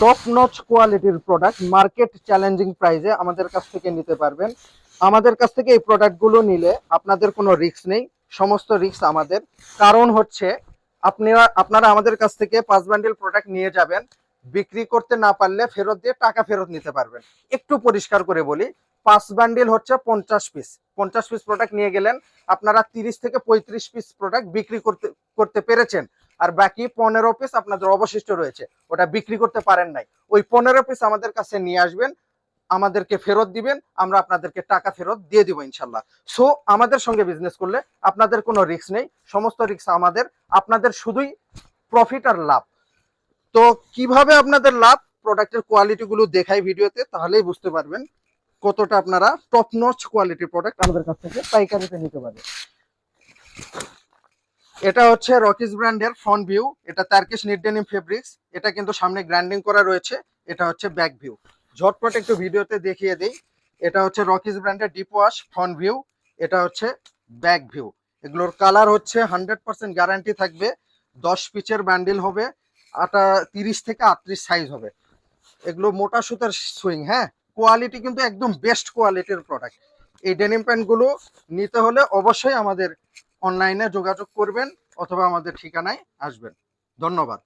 Top notch কোয়ালিটির product market challenging প্রাইসে আমাদের কাছ থেকে নিতে পারবেন। আমাদের কাছ থেকে এই প্রোডাক্টগুলো নিলে আপনাদের কোনো রিস্ক নেই, সমস্ত রিস্ক আমাদের। কারণ হচ্ছে, আপনারা আপনারা আমাদের কাছ থেকে পাঁচ ব্যান্ডেল প্রোডাক্ট নিয়ে যাবেন, বিক্রি করতে না পারলে ফেরত দিয়ে টাকা ফেরত নিতে পারবেন। একটু পরিষ্কার করে বলি পাঁচ বান্ডিল হচ্ছে পঞ্চাশ পিস পঞ্চাশ পিস প্রোডাক্ট নিয়ে গেলেন, আপনারা তিরিশ থেকে পঁয়ত্রিশ পিস প্রোডাক্ট বিক্রি করতে করতে পেরেছেন। আর বাকি পনেরো পিস আপনাদের অবশিষ্ট রয়েছে, ওটা বিক্রি করতে পারেন নাই। ওই পনেরো পিস আমাদের কাছে নিয়ে আসবেন, আমাদেরকে ফেরত দিবেন, আমরা আপনাদেরকে টাকা ফেরত দিয়ে দিব ইনশাল্লাহ। সো আমাদের সঙ্গে বিজনেস করলে আপনাদের কোনো রিস্ক নেই, সমস্ত রিস্ক আমাদের, আপনাদের শুধুই প্রফিট আর লাভ। তো কীভাবে আপনাদের লাভ? প্রোডাক্টের কোয়ালিটিগুলো দেখাই ভিডিওতে তাহলেই বুঝতে পারবেন। কতটা আপনারা টপ নচ কোয়ালিটির প্রোডাক্ট আমাদের কাছ থেকে পাইকারিতে নিতে পারবেন। এটা হচ্ছে রকিস ব্র্যান্ডের ফ্রন্ট ভিউ এটা তার্কিশ নিডেনিম ফেব্রিক্স এটা কিন্তু সামনে গ্র্যান্ডিং করা রয়েছে, এটা হচ্ছে ব্যাক ভিউ ঝটপট একটু ভিডিওতে দেখিয়ে দেই, এটা হচ্ছে রকিস ব্র্যান্ডের ডিপ ওয়াশ ফ্রন্ট ভিউ এটা হচ্ছে ব্যাক ভিউ এগুলোর কালার হচ্ছে হান্ড্রেড পার্সেন্ট গ্যারান্টি থাকবে, দশ পিচের ব্যান্ডেল হবে, আটা তিরিশ থেকে আটত্রিশ সাইজ হবে। এগুলো মোটা সুতার সুইং হ্যাঁ? কোয়ালিটি কিন্তু একদম বেস্ট কোয়ালিটির প্রোডাক্ট এই ডেনিম প্যান্টগুলো নিতে হলে অবশ্যই আমাদের অনলাইনে যোগাযোগ করবেন অথবা আমাদের ঠিকানায় আসবেন। ধন্যবাদ।